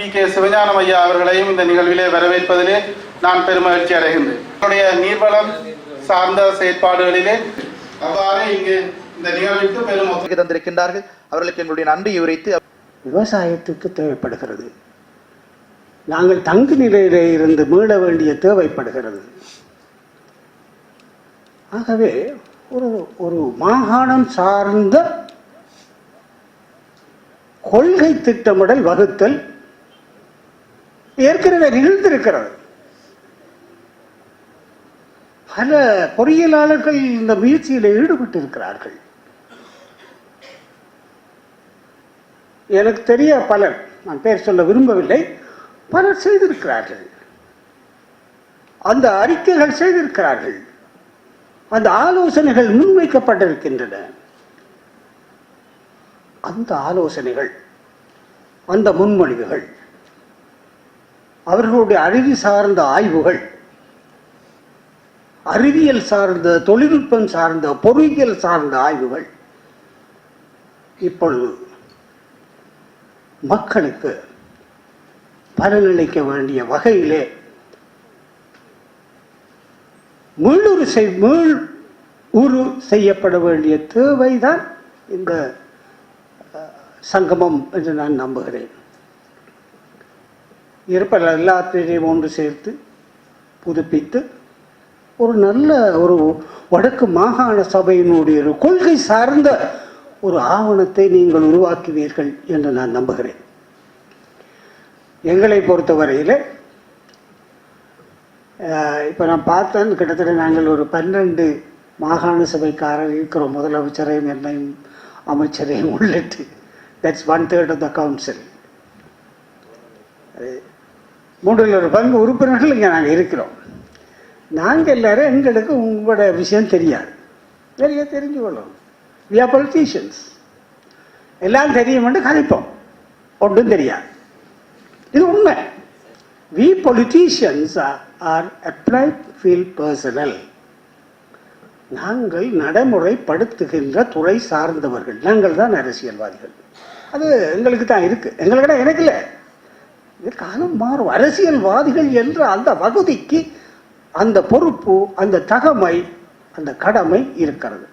We. K. Sivagnanam ஐயா அவர்களையும் இந்த நிகழ்விலே வரவேற்பதிலே நான் பெருமகிழ்ச்சி அடைகின்றேன். என்னுடைய நீர்வளம் சார்ந்த செயற்பாடுகளிலே அவ்வாறு இங்கு இந்த நிகழ்விற்கு பெரும் ஒத்துழைப்பு தந்திருக்கின்றார்கள். அவர்களுக்கு எங்களுடைய நன்றி உரைத்து விவசாயத்துக்கு தேவைப்படுகிறது. நாங்கள் தங்கு நிலையிலே இருந்து மீள வேண்டிய தேவைப்படுகிறது. ஆகவே ஒரு ஒரு மாகாணம் சார்ந்த கொள்கை திட்டமிடல் வகுத்தல் ஏற்கனவே நிகழ்ந்திருக்கிறது. பல பொறியியலாளர்கள் இந்த முயற்சியில் ஈடுபட்டிருக்கிறார்கள். எனக்கு தெரிய பலர் நான் பேர் சொல்ல விரும்பவில்லை பலர் செய்திருக்கிறார்கள். அந்த அறிக்கைகள் செய்திருக்கிறார்கள். அந்த ஆலோசனைகள் முன்வைக்கப்பட்டிருக்கின்றன. அந்த ஆலோசனைகள் அந்த முன்மொழிவுகள் அவர்களுடைய அறிவு சார்ந்த ஆய்வுகள் அறிவியல் சார்ந்த தொழில்நுட்பம் சார்ந்த பொறியியல் சார்ந்த ஆய்வுகள் இப்பொழுது மக்களுக்கு பலனளிக்க வேண்டிய வகையிலே மீளுரு செய் மீள் உரு செய்யப்பட வேண்டிய தேவைதான் இந்த சங்கமம் என்று நான் நம்புகிறேன். இருப்பதில் எல்லாத்தையும் ஒன்று சேர்த்து புதுப்பித்து ஒரு நல்ல ஒரு வடக்கு மாகாண சபையினுடைய ஒரு கொள்கை சார்ந்த ஒரு ஆவணத்தை நீங்கள் உருவாக்குவீர்கள் என்று நான் நம்புகிறேன். எங்களை பொறுத்தவரையில் இப்போ நான் பார்த்தேன் கிட்டத்தட்ட நாங்கள் ஒரு பன்னெண்டு மாகாண சபைக்காரர் இருக்கிறோம். முதலமைச்சரையும் என்னையும் அமைச்சரையும் உள்ளிட்டு. That's one third of the council மூன்றில் ஒரு பங்கு உறுப்பினர்கள் இங்கே நாங்கள் இருக்கிறோம். நாங்கள் எல்லாரும் எங்களுக்கு உங்களோட விஷயம் தெரியாது. நிறைய தெரிஞ்சு கொள்ளும் வி ஆர் பொலிட்டீஷியன்ஸ் எல்லாம் தெரியுமென்று கதைப்போம் ஒன்றும் தெரியாது. இது உண்மை. We politicians are applied feel personal நாங்கள் நடைமுறைப்படுத்துகின்ற துறை சார்ந்தவர்கள். நாங்கள் தான் அரசியல்வாதிகள். அது எங்களுக்கு தான் இருக்குது எங்களுக்கு தான் எனக்கு இல்லை. இது காலம் மாறும். அரசியல்வாதிகள் என்ற அந்த பகுதிக்கு அந்த பொறுப்பு அந்த தகமை அந்த கடமை இருக்கிறது.